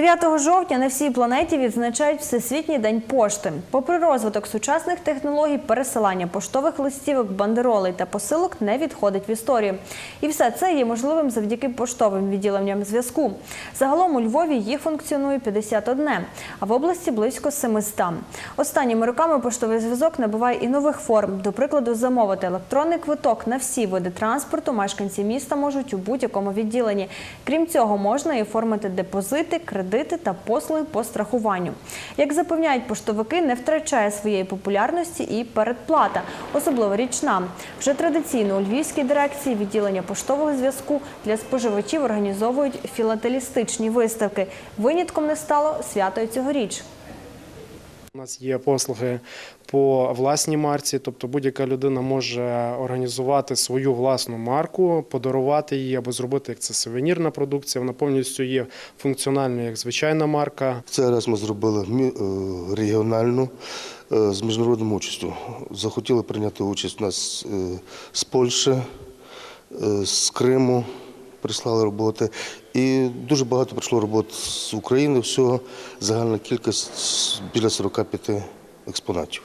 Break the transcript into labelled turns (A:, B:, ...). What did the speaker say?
A: 9 жовтня на всій планеті відзначають Всесвітній день пошти. Попри розвиток сучасних технологій, пересилання поштових листівок, бандеролей та посилок не відходить в історію. І все це є можливим завдяки поштовим відділенням зв'язку. Загалом у Львові їх функціонує 51, а в області близько 700. Останніми роками поштовий зв'язок набуває і нових форм. До прикладу, замовити електронний квиток на всі види транспорту мешканці міста можуть у будь-якому відділенні. Крім цього, можна і оформити депозити, кредити та послуги по страхуванню. Як запевняють поштовики, не втрачає своєї популярності і передплата, особливо річна. Вже традиційно у львівській дирекції відділення поштового зв'язку для споживачів організовують філателістичні виставки. Винятком не стало свято цьогоріч.
B: У нас є послуги по власній марці, тобто будь-яка людина може організувати свою власну марку, подарувати її або зробити як це сувенірна продукція. Вона повністю є функціональною як звичайна марка.
C: Цей раз ми зробили е, регіональну е, з міжнародним участю. Захотіли прийняти участь у нас е, з Польщі, з Криму. Прислали роботи. І дуже багато прийшло робот з України. Всього загальна кількість біля 45 експонатів.